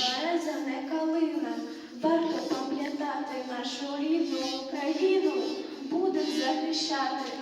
береза не калина. Варто пам'ятати нашу рідну Україну, буде захищати.